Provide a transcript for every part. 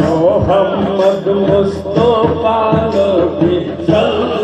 मोहम्मद मुस्तफा नबी सल्लल्लाहु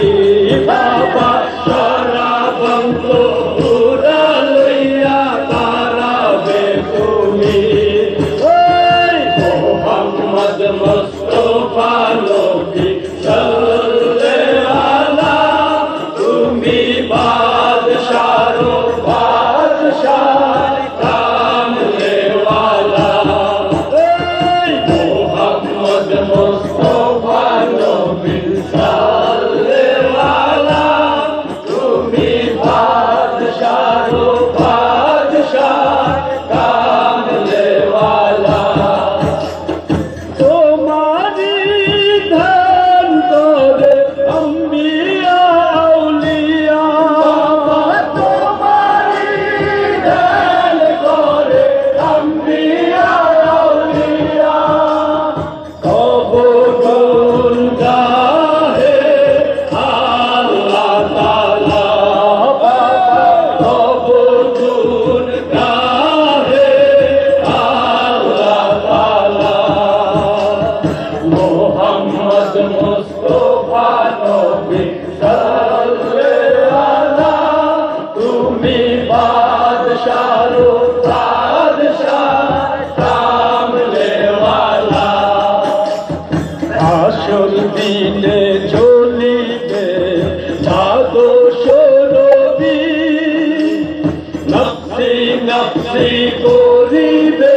দিনে চলিবে জাগো সরবি। নফসি নফসি করিবে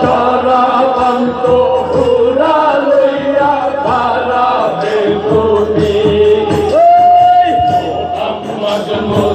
সরাবন্ত পুরা লইয়া ভারা বেগুনি মোহাম্মদ মোহাম্মদ